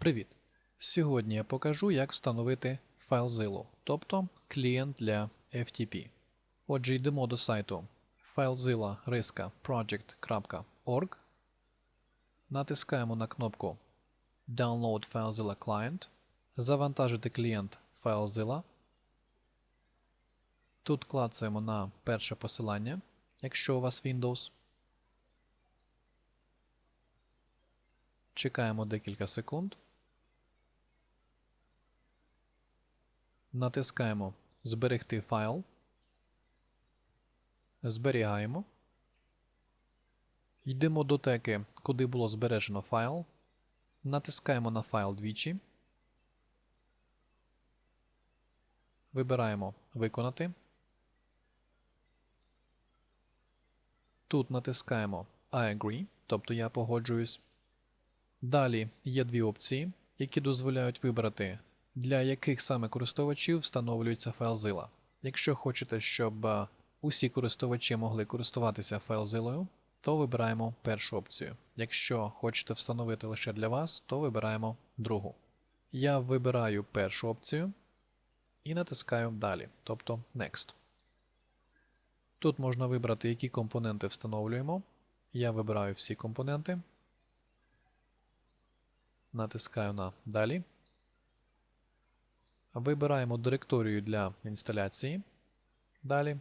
Привіт! Сьогодні я покажу, як встановити FileZilla, тобто клієнт для FTP. Отже, йдемо до сайту filezilla.project.org. Натискаємо на кнопку Download FileZilla Client, завантажити клієнт FileZilla. Тут клацаємо на перше посилання, якщо у вас Windows. Чекаємо декілька секунд. Натискаємо Зберегти файл. Зберігаємо. Йдемо до теки, куди було збережено файл. Натискаємо на файл двічі. Вибираємо Виконати. Тут натискаємо I agree, тобто я погоджуюсь. Далі є дві опції, які дозволяють вибрати, для яких саме користувачів встановлюється FileZilla. Якщо хочете, щоб е, усі користувачі могли користуватися FileZilla, то вибираємо першу опцію. Якщо хочете встановити лише для вас, то вибираємо другу. Я вибираю першу опцію і натискаю Далі, тобто Next. Тут можна вибрати, які компоненти встановлюємо. Я вибираю всі компоненти. Натискаю на Далі. Вибираємо директорію для інсталяції. Далі.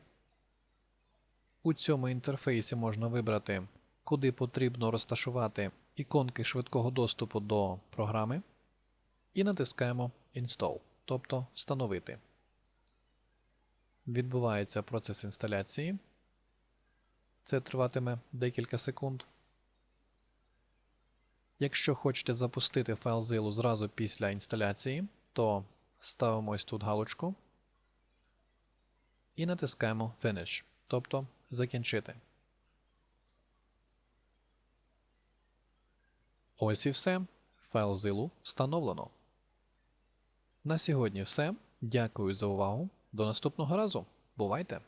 У цьому інтерфейсі можна вибрати, куди потрібно розташувати іконки швидкого доступу до програми. І натискаємо Install, тобто Встановити. Відбувається процес інсталяції. Це триватиме декілька секунд. Якщо хочете запустити FileZilla зразу після інсталяції, то ставимо ось тут галочку і натискаємо Finish, тобто Закінчити. Ось і все. Файл зілу встановлено. На сьогодні все. Дякую за увагу. До наступного разу. Бувайте!